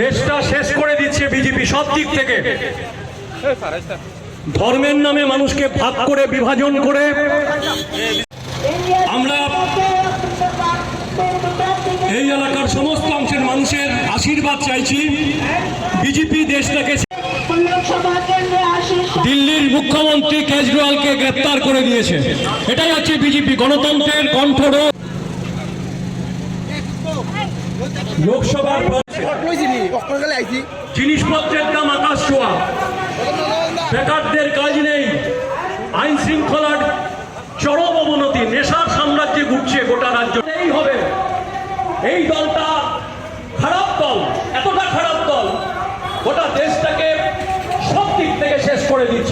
দেশটা শেষ করে দিচ্ছে বিজেপি সব দিক থেকে। ধর্মের নামে মানুষকে ভাগ করে বিভাজন করে আমরা এই এলাকার সমস্ত অংশের মানুষের আশীর্বাদ চাইছি। বিজেপি দেশটাকে দিল্লির মুখ্যমন্ত্রী কেজরিওয়ালকে গ্রেপ্তার করে দিয়েছে। এটাই হচ্ছে বিজেপি গণতন্ত্রের কণ্ঠরোধ। লোকসভার জিনিসপত্রের দাম আকাশ ছোঁয়া। বেকারদের কাজ নেই। আইন শৃঙ্খলার চরম অবনতি। নেশার সাম্রাজ্যে ঘুরছে গোটা রাজ্য। এই হবে। এই দলটা খারাপ দল। এতটা খারাপ দল। গোটা দেশটাকে সব দিক থেকে শেষ করে দিচ্ছে।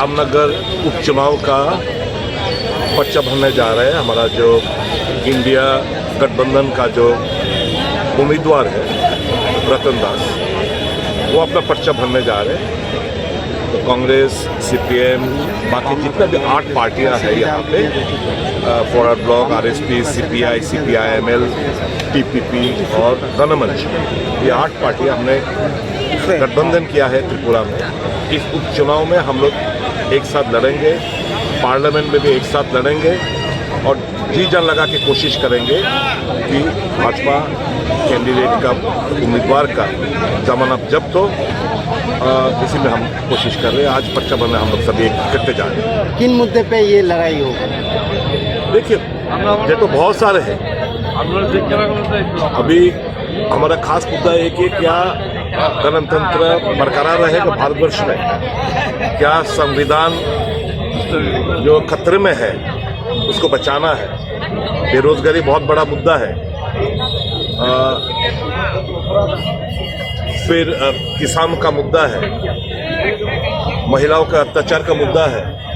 रामनगर उपचुनाव का पर्चा भरने जा रहे हैं। हमारा जो इंडिया गठबंधन का जो उम्मीदवार है रतन दास वो अपना पर्चा भरने जा रहे हैं। तो कांग्रेस सीपीएम बाकी जितने भी आठ पार्टियाँ हैं यहाँ पे Forward Bloc RSP CPI CPIML TPP और गणमंच ये आठ पार्टियाँ हमने गठबंधन किया है त्रिपुरा में। इस उपचुनाव में हम लोग एक साथ लड़ेंगे पार्लियामेंट में भी एक साथ लड़ेंगे और जी जान लगा के कोशिश करेंगे कि भाजपा कैंडिडेट का उम्मीदवार का जमानत जब्त हो। इसी में हम कोशिश कर रहे हैं। आज पर्चा बनने हम लोग सभी इकट्ठे जा रहे हैं किन मुद्दे पे ये लड़ाई होगी? देखिए ये तो बहुत सारे हैं। अभी हमारा खास मुद्दा है कि क्या गणतंत्र बरकरार रहेगा भारतवर्ष में। क्या संविधान जो खतरे में है उसको बचाना है? बेरोजगारी बहुत बड़ा मुद्दा है। अ, फिर किसान का मुद्दा है। महिलाओं का अत्याचार का मुद्दा है।